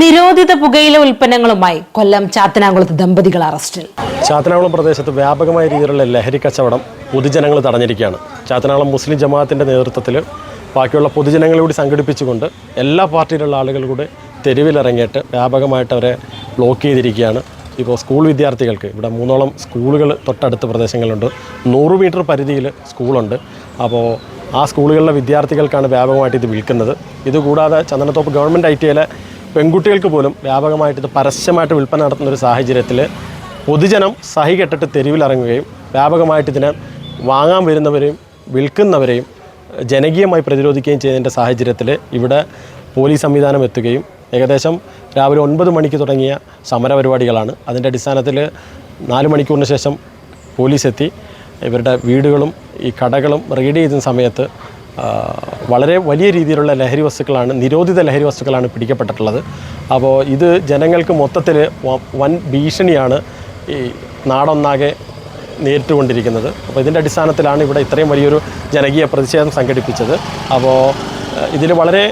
നിരോധിത പുകയില ഉൽപ്പന്നങ്ങളുമായി കൊല്ലം ചാത്തനാകുളത്ത് ദമ്പതികൾ അറസ്റ്റിൽ. ചാത്തനാകുളം പ്രദേശത്ത് വ്യാപകമായ രീതിയിലുള്ള ലഹരി കച്ചവടം പൊതുജനങ്ങൾ തടഞ്ഞിരിക്കുകയാണ്. ചാത്തനാകുളം മുസ്ലിം ജമാഅത്തിന്റെ നേതൃത്വത്തിൽ ബാക്കിയുള്ള പൊതുജനങ്ങളെ കൂടി സംഘടിപ്പിച്ചുകൊണ്ട് എല്ലാ പാർട്ടിയിലുള്ള ആളുകൾ കൂടെ തെരുവിലിറങ്ങിയിട്ട് വ്യാപകമായിട്ട് അവരെ ബ്ലോക്ക് ചെയ്തിരിക്കുകയാണ്. ഇപ്പോൾ സ്കൂൾ വിദ്യാർത്ഥികൾക്ക് ഇവിടെ മൂന്നോളം സ്കൂളുകൾ തൊട്ടടുത്ത പ്രദേശങ്ങളുണ്ട്. നൂറ് മീറ്റർ പരിധിയിൽ സ്കൂളുണ്ട്. അപ്പോൾ ആ സ്കൂളുകളിലെ വിദ്യാർത്ഥികൾക്കാണ് വ്യാപകമായിട്ട് ഇത് വിൽക്കുന്നത്. ഇതുകൂടാതെ ചന്ദനത്തോപ്പ് ഗവൺമെന്റ് ഐ ടി ഐയിലെ പെൺകുട്ടികൾക്ക് പോലും വ്യാപകമായിട്ട് ഇത് പരസ്യമായിട്ട് വിൽപ്പന നടത്തുന്ന ഒരു സാഹചര്യത്തിൽ പൊതുജനം സഹി കെട്ടിട്ട് തെരുവിലിറങ്ങുകയും വ്യാപകമായിട്ട് ഇതിനെ വാങ്ങാൻ വരുന്നവരെയും വിൽക്കുന്നവരെയും ജനകീയമായി പ്രതിരോധിക്കുകയും ചെയ്തതിന്റെ സാഹചര്യത്തിൽ ഇവിടെ പോലീസ് സംവിധാനം എത്തുകയും ഏകദേശം രാവിലെ ഒൻപത് മണിക്ക് തുടങ്ങിയ സമരപരിപാടികളാണ് അതിന്റെ അടിസ്ഥാനത്തിൽ നാല് മണിക്കൂറിന് ശേഷം പോലീസ് എത്തി. ഇവരുടെ വീടുകളും ഈ കടകളും റെയ്ഡ് ചെയ്യുന്ന സമയത്ത് വളരെ വലിയ രീതിയിലുള്ള ലഹരി വസ്തുക്കളാണ് നിരോധിത ലഹരി വസ്തുക്കളാണ് പിടിക്കപ്പെട്ടിട്ടുള്ളത്. അപ്പോൾ ഇത് ജനങ്ങൾക്ക് മൊത്തത്തിൽ വൻ ഭീഷണിയാണ് ഈ നാടൊന്നാകെ നേരിട്ടുകൊണ്ടിരിക്കുന്നത്. അപ്പോൾ ഇതിന്റെ അടിസ്ഥാനത്തിലാണ് ഇവിടെ ഇത്രയും വലിയൊരു ജനകീയ പ്രതിഷേധം സംഘടിപ്പിച്ചത്. അപ്പോൾ ഇതിൽ വളരെ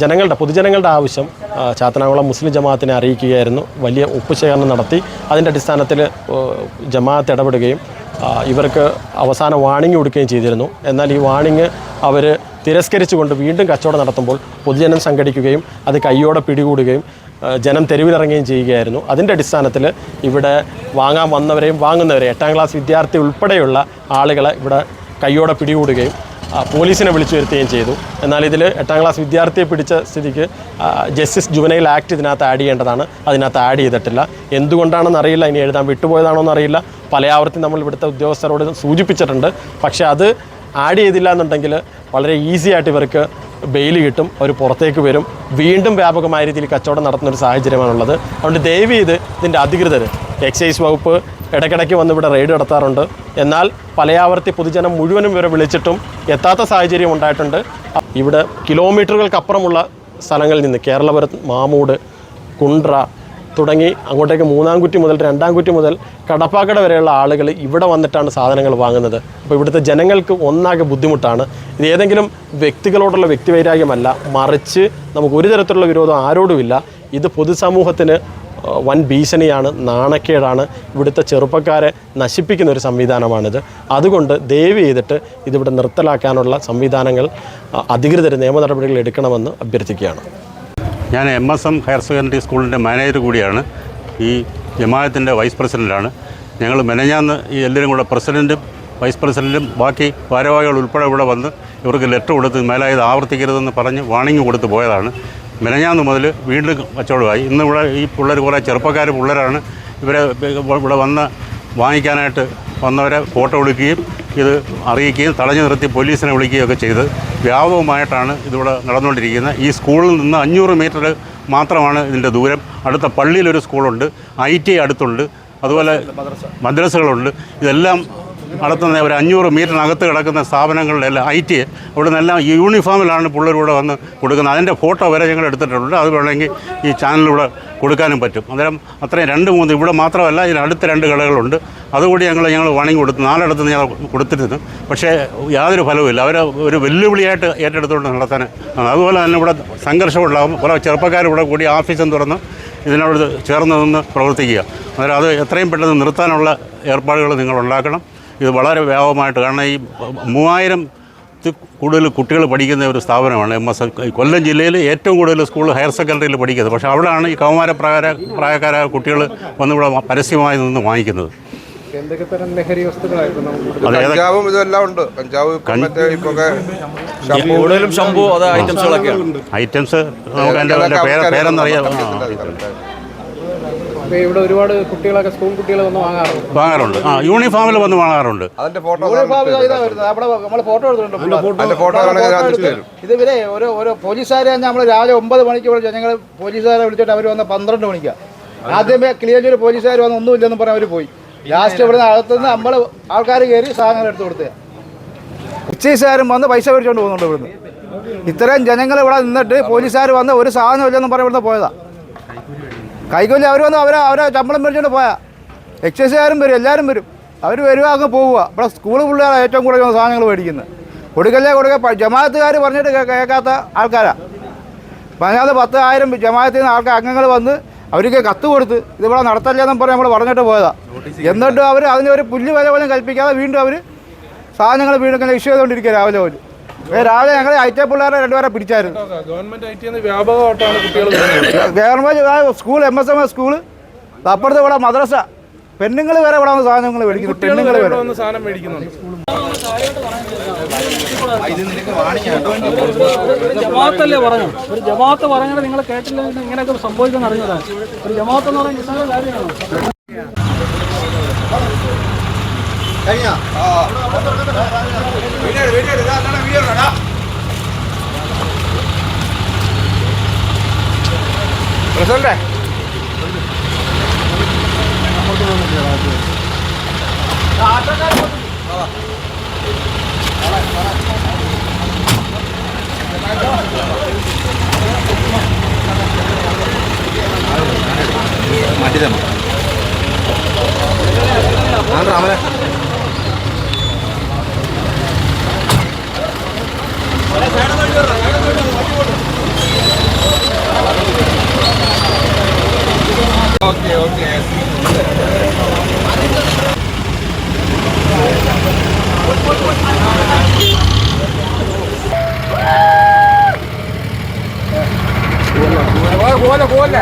ജനങ്ങളുടെ പൊതുജനങ്ങളുടെ ആവശ്യം ചാത്തനാകുളം മുസ്ലിം ജമാഅത്തിനെ അറിയിക്കുകയായിരുന്നു. വലിയ ഉപ്പ് ശേഖരണം നടത്തി അതിന്റെ അടിസ്ഥാനത്തിൽ ജമാഅത്ത് ഇടപെടുകയും ഇവർക്ക് അവസാന വാണിംഗ് കൊടുക്കുകയും ചെയ്തിരുന്നു. എന്നാൽ ഈ വാണിംഗ് അവർ തിരസ്കരിച്ചുകൊണ്ട് വീണ്ടും കച്ചവടം നടത്തുമ്പോൾ പൊതുജനം സംഘടിക്കുകയും അത് കയ്യോടെ പിടികൂടുകയും ജനം തെരുവിലിറങ്ങുകയും ചെയ്യുകയായിരുന്നു. അതിന്റെ അടിസ്ഥാനത്തിൽ ഇവിടെ വാങ്ങാൻ വന്നവരെയും വാങ്ങുന്നവരെയും എട്ടാം ക്ലാസ് വിദ്യാർത്ഥി ഉൾപ്പെടെയുള്ള ആളുകളെ ഇവിടെ കയ്യോടെ പിടികൂടുകയും പോലീസിനെ വിളിച്ചു വരുത്തുകയും ചെയ്തു. എന്നാൽ ഇതിൽ എട്ടാം ക്ലാസ് വിദ്യാർത്ഥിയെ പിടിച്ച സ്ഥിതിക്ക് ജസ്റ്റിസ് ജുവനൈൽ ആക്ട് ഇതിനകത്ത് ആഡ് ചെയ്യേണ്ടതാണ്. അതിനകത്ത് ആഡ് ചെയ്തിട്ടില്ല. എന്തുകൊണ്ടാണെന്ന് അറിയില്ല. ഇനി എഴുതാൻ വിട്ടുപോയതാണോ എന്നറിയില്ല പല ആവർത്തി നമ്മൾ ഇവിടുത്തെ ഉദ്യോഗസ്ഥരോട് സൂചിപ്പിച്ചിട്ടുണ്ട്. പക്ഷേ അത് ആഡ് ചെയ്തില്ല എന്നുണ്ടെങ്കിൽ വളരെ ഈസി ആയിട്ട് ഇവർക്ക് ബെയിൽ കിട്ടും. അവർ പുറത്തേക്ക് വരും. വീണ്ടും വ്യാപകമായ രീതിയിൽ കച്ചവടം നടത്തുന്ന ഒരു സാഹചര്യമാണുള്ളത്. അതുകൊണ്ട് ദയവ് ചെയ്ത് ഇതിന്റെ അധികൃതർ എക്സൈസ് വകുപ്പ് ഇടയ്ക്കിടയ്ക്ക് വന്ന് ഇവിടെ റെയ്ഡ് നടത്താറുണ്ട്. എന്നാൽ പലയാവർത്തി പൊതുജനം മുഴുവനും ഇവരെ വിളിച്ചിട്ടും എത്താത്ത സാഹചര്യം ഉണ്ടായിട്ടുണ്ട്. ഇവിടെ കിലോമീറ്ററുകൾക്കപ്പുറമുള്ള സ്ഥലങ്ങളിൽ നിന്ന് കേരളപുരം മാമൂട് കുണ്ട്ര തുടങ്ങി അങ്ങോട്ടേക്ക് മൂന്നാംകുറ്റി മുതൽ രണ്ടാംകുറ്റി മുതൽ കടപ്പാക്കട വരെയുള്ള ആളുകൾ ഇവിടെ വന്നിട്ടാണ് സാധനങ്ങൾ വാങ്ങുന്നത്. അപ്പോൾ ഇവിടുത്തെ ജനങ്ങൾക്ക് ഒന്നാകെ ബുദ്ധിമുട്ടാണ്. ഇത് ഏതെങ്കിലും വ്യക്തികളോടുള്ള വ്യക്തിവൈരാഗ്യമല്ല. മറിച്ച് നമുക്ക് ഒരു തരത്തിലുള്ള വിരോധം ആരോടുമില്ല. ഇത് പൊതുസമൂഹത്തിന് വൻ ഭീഷണിയാണ് നാണക്കേടാണ് ഇവിടുത്തെ ചെറുപ്പക്കാരെ നശിപ്പിക്കുന്ന ഒരു സംവിധാനമാണിത്. അതുകൊണ്ട് ദയവ് ചെയ്തിട്ട് ഇതിവിടെ നിർത്തലാക്കാനുള്ള സംവിധാനങ്ങൾ അധികൃതർ നിയമ നടപടികൾ എടുക്കണമെന്ന് അഭ്യർത്ഥിക്കുകയാണ്. ഞാൻ M S M higher secondary സ്കൂളിന്റെ മാനേജർ കൂടിയാണ്. ഈ ജമാഅത്തിന്റെ വൈസ് പ്രസിഡന്റാണ്. ഞങ്ങൾ മെനഞ്ഞാന്ന് ഈ എല്ലാവരും കൂടെ പ്രസിഡന്റും വൈസ് പ്രസിഡന്റും ബാക്കി ഭാരവാഹികൾ ഉൾപ്പെടെ ഇവിടെ വന്ന് ഇവർക്ക് ലെറ്റർ കൊടുത്ത് മേലായത് ആവർത്തിക്കരുതെന്ന് പറഞ്ഞ് വാണിംഗ് കൊടുത്ത് പോയതാണ്. മെനഞ്ഞാന്ന് മുതൽ വീണ്ടും കച്ചവടമായി. ഇന്ന് ഇവിടെ ഈ പിള്ളേർ കുറേ ചെറുപ്പക്കാർ പിള്ളേരാണ്. ഇവരെ ഇവിടെ വന്ന് വാങ്ങിക്കാനായിട്ട് വന്നവരെ ഫോട്ടോ എടുക്കുകയും ഇത് അറിയിക്കുകയും തടഞ്ഞു നിർത്തി പോലീസിനെ വിളിക്കുകയും ഒക്കെ ചെയ്ത് വ്യാപകമായിട്ടാണ് ഇതിവിടെ നടന്നുകൊണ്ടിരിക്കുന്നത്. ഈ സ്കൂളിൽ നിന്ന് അഞ്ഞൂറ് മീറ്റർ മാത്രമാണ് ഇതിന്റെ ദൂരം. അടുത്ത പള്ളിയിലൊരു സ്കൂളുണ്ട്. ഐ ടി അടുത്തുണ്ട്. അതുപോലെ മദ്രസകളുണ്ട്. ഇതെല്ലാം നടത്തുന്ന ഒരു അഞ്ഞൂറ് മീറ്ററിനകത്ത് കിടക്കുന്ന സ്ഥാപനങ്ങളിലെല്ലാം ഐ ടി അവിടെ നിന്നെല്ലാം യൂണിഫോമിലാണ് പിള്ളേരൂടെ വന്ന് കൊടുക്കുന്നത്. അതിന്റെ ഫോട്ടോ വരെ ഞങ്ങൾ എടുത്തിട്ടുണ്ട് അത് വേണമെങ്കിൽ ഈ ചാനലിലൂടെ കൊടുക്കാനും പറ്റും. അന്നേരം അത്രയും രണ്ട് മൂന്ന് ഇവിടെ മാത്രമല്ല ഇതിന് അടുത്ത രണ്ട് കടകളുണ്ട്. അതുകൂടി ഞങ്ങൾ ഞങ്ങൾ വാണിംഗ് കൊടുത്തു നാലിടത്ത് ഞങ്ങൾ കൊടുത്തിരുന്നു. പക്ഷേ യാതൊരു ഫലവുമില്ല അവർ ഒരു വെല്ലുവിളിയായിട്ട് ഏറ്റെടുത്തുകൊണ്ട് നടത്താൻ അതുപോലെ തന്നെ ഇവിടെ സംഘർഷമുണ്ടാകും. പല ചെറുപ്പക്കാരിവിടെ കൂടി ഓഫീസും തുറന്ന് ഇതിനോട് ചേർന്ന് നിന്ന് പ്രവർത്തിക്കുക. അന്നേരം അത് എത്രയും പെട്ടെന്ന് നിർത്താനുള്ള ഏർപ്പാടുകൾ നിങ്ങൾ ഉണ്ടാക്കണം. ഇത് വളരെ വ്യാപകമായിട്ട് കാരണം ഈ മൂവായിരം കൂടുതൽ കുട്ടികൾ പഠിക്കുന്ന ഒരു സ്ഥാപനമാണ് എം എസ് കൊല്ലം ജില്ലയിൽ ഏറ്റവും കൂടുതൽ സ്കൂൾ ഹയർ സെക്കൻഡറിയിൽ പഠിക്കുന്നത്. പക്ഷേ അവിടെയാണ് ഈ കൗമാര പ്രായ പ്രായക്കാരായ കുട്ടികൾ വന്നിവിടെ പരസ്യമായി നിന്ന് വാങ്ങിക്കുന്നത്. എന്തൊക്കെ തരം ലഹരി ഇതെല്ലാം ഉണ്ട്. കൂടുതലും ഷംപൂ അത് ഐറ്റംസുകളൊക്കെയാണ് ഐറ്റംസ് നമുക്ക് അതിന്റെ പേരെന്നറിയാം. ഇവിടെ ഒരുപാട് കുട്ടികളൊക്കെ സ്കൂൾ കുട്ടികൾ വന്ന് വാങ്ങാറുണ്ട്. വാങ്ങാറുണ്ട്. ആ യൂണിഫോമിൽ വന്ന് വാങ്ങാറുണ്ട്. അതിന്റെ ഫോട്ടോ ഇതാ വരുന്നത്. അവിടെ നമ്മൾ ഫോട്ടോ എടുത്തിട്ടുണ്ട് അതിന്റെ ഫോട്ടോ അതിനകത്ത് തരും ഇത് ഇവരെ ഓരോ ഓരോ പോലീസുകാരെ നമ്മൾ രാവിലെ ഒമ്പത് മണിക്ക് വിളിച്ചു ഞങ്ങൾ പോലീസുകാരെ വിളിച്ചിട്ട് അവർ വന്ന പന്ത്രണ്ട് മണിക്കാണ് ആദ്യമേ ക്ലിയർ പോലീസുകാർ വന്ന് ഒന്നുമില്ലെന്ന് പറഞ്ഞ് അവർ പോയി. ലാസ്റ്റ് ഇവിടുന്ന് അകത്തുനിന്ന് നമ്മൾ ആൾക്കാർ കയറി സാധനങ്ങൾ എടുത്തു കൊടുത്തത് എക്സൈസുകാരും വന്ന് പൈസ മേടിച്ചുകൊണ്ട് പോകുന്നുണ്ട് ഇവിടുന്ന്. ഇത്രയും ജനങ്ങൾ ഇവിടെ നിന്നിട്ട് പോലീസുകാർ വന്ന് ഒരു സാധനം ഇല്ലെന്ന് പറഞ്ഞ് ഇവിടുന്ന് പോയതാ. കൈകൊല്ലി അവർ വന്ന് അവരെ അവരെ ശമ്പളം മേടിച്ചുകൊണ്ട് പോയാൽ എക്സൈസുകാരും വരും എല്ലാവരും വരും. അവർ വരുക അങ്ങ് പോവുക ഇവിടെ സ്കൂൾ പിള്ളേരാണ് ഏറ്റവും കൂടുതൽ സാധനങ്ങൾ മേടിക്കുന്നത്. കൊടുക്കല്ലേ കൊടുക്ക. ജമാഅത്തുകാർ പറഞ്ഞിട്ട് കേൾക്കാത്ത ആൾക്കാരാണ് പതിനാല് പത്ത് ആയിരം ജമാഅത്തിൽ നിന്ന് ആൾക്കാർ അംഗങ്ങൾ വന്ന് അവർക്ക് കത്ത് കൊടുത്ത് ഇതിവിടെ നടത്തല്ലെന്നും പറഞ്ഞ് നമ്മൾ പറഞ്ഞിട്ട് പോയതാ. എന്നിട്ടും അവർ അതിന് ഒരു പുല്ല് വില പോലും കൽപ്പിക്കാതെ വീണ്ടും അവർ സാധനങ്ങൾ വീണ്ടും ഇഷ്യൂ ചെയ്തുകൊണ്ടിരിക്കുക രാവിലെ പോലും രാവിലെ ഞങ്ങൾ ഐറ്റ പിള്ളേരെ രണ്ടുപേരെ പിടിച്ചായിരുന്നു. Government I school M S M S school അപ്പുറത്ത് ഇവിടെ മദ്രസ. പെണ്ണുങ്ങൾ വരെ ഇവിടെ വന്ന് സാധനങ്ങൾ മേടിക്കുന്നു പെണ്ണുങ്ങൾ വരെ വന്ന് സാധനം മേടിക്കുന്നുണ്ട്. ജമാഅത്തല്ലേ പറഞ്ഞു ഒരു ജമാഅത്ത് പറഞ്ഞത് നിങ്ങൾ കേട്ടില്ല ഇങ്ങനെയൊക്കെ സംഭവിക്കുന്ന അറിഞ്ഞതാണ് ഒരു ജമാഅത്ത് എന്ന് കാര്യമാണ്? കഴിഞ്ഞ? വീഡിയോ വീഡിയോ റിസൾട്ടേ മാറ്റിതമ്മ ഞാൻ രാമനെ പ്രസിഡന്റെ പോലെ പോലെ